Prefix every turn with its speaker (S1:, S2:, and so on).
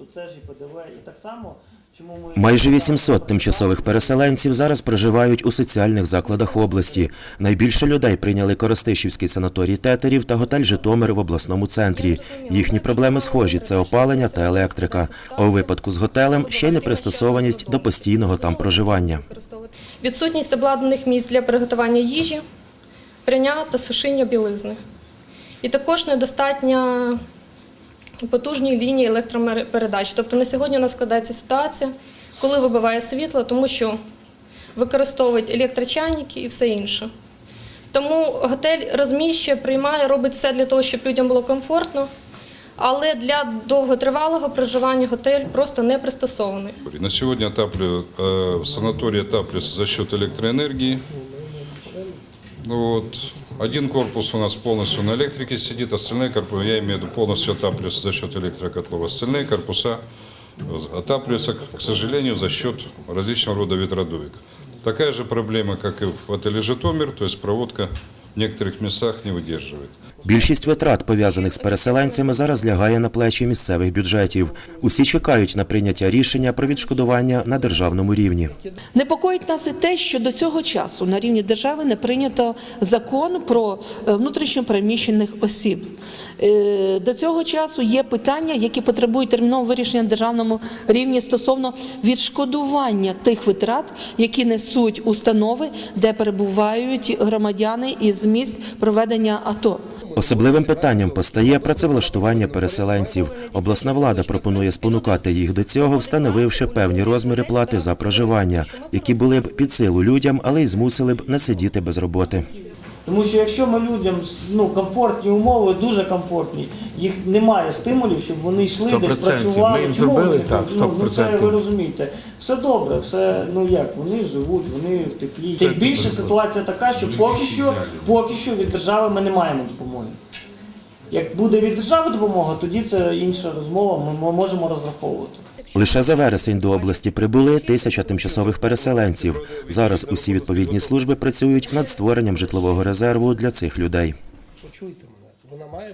S1: Тут теж і ПДВ, і так само, чому ми
S2: Майже 800 тимчасових переселенців зараз проживають у соціальних закладах області. Найбільше людей прийняли Коростишівський санаторій Тетерів та готель Житомир в обласному центрі. Їхні проблеми схожі це опалення та електрика. А у випадку з готелем ще й непристосованість до постійного там проживання.
S3: Відсутність обладнаних місць для приготування їжі, прання та сушіння білизни. І також недостатня потужні лінії електропередач. Тобто на сьогодні у нас складається ситуація, коли вибиває світло, тому що використовують електрочайники і все інше. Тому готель розміщує, приймає, робить все для того, щоб людям було комфортно. Але для довготривалого проживання готель просто не пристосований.
S4: На сегодня отапливаю, э, санаторий отапливается за счет электроэнергии. Вот. Один корпус у нас полностью на электрике сидит, остальные корпуса, я имею в виду, полностью отапливаются за счет электрокотлов. Остальные корпуса отапливаются, к сожалению, за счет различного рода ветродуек. Такая же проблема, как и в отеле «Житомир», то есть проводка в некоторых местах не выдерживает.
S2: Більшість витрат, пов'язаних з переселенцями, зараз лягає на плечі місцевих бюджетів. Усі чекають на прийняття рішення про відшкодування на державному рівні.
S5: Непокоїть нас і те, що до цього часу на рівні держави не прийнято закон про е, внутрішньо переміщених осіб. Е, До цього часу є питання, які потребують термінового вирішення на державному рівні стосовно відшкодування тих витрат, які несуть установи, де перебувають громадяни із місць проведення АТО.
S2: Особливим питанням постає працевлаштування переселенців. Обласна влада пропонує спонукати їх до цього, встановивши певні розміри плати за проживання, які були б під силу людям, але й змусили б не сидіти без роботи.
S1: Тому що якщо ми людям ну, комфортні умови, дуже комфортні, їх немає стимулів, щоб вони йшли десь
S6: процентів.
S1: працювали.
S6: Ми їм
S1: Чому
S6: зробили
S1: вони?
S6: так,
S1: ну, ну, це ви розумієте. Все добре, все ну як, вони живуть, вони в теплі. Тим більше ситуація така, що поки що, поки що від держави ми не маємо допомоги. Як буде від держави допомога, тоді це інша розмова, ми можемо розраховувати.
S2: Лише за вересень до області прибули тисяча тимчасових переселенців. Зараз усі відповідні служби працюють над створенням житлового резерву для цих людей.
S6: Почуйте мене, вона має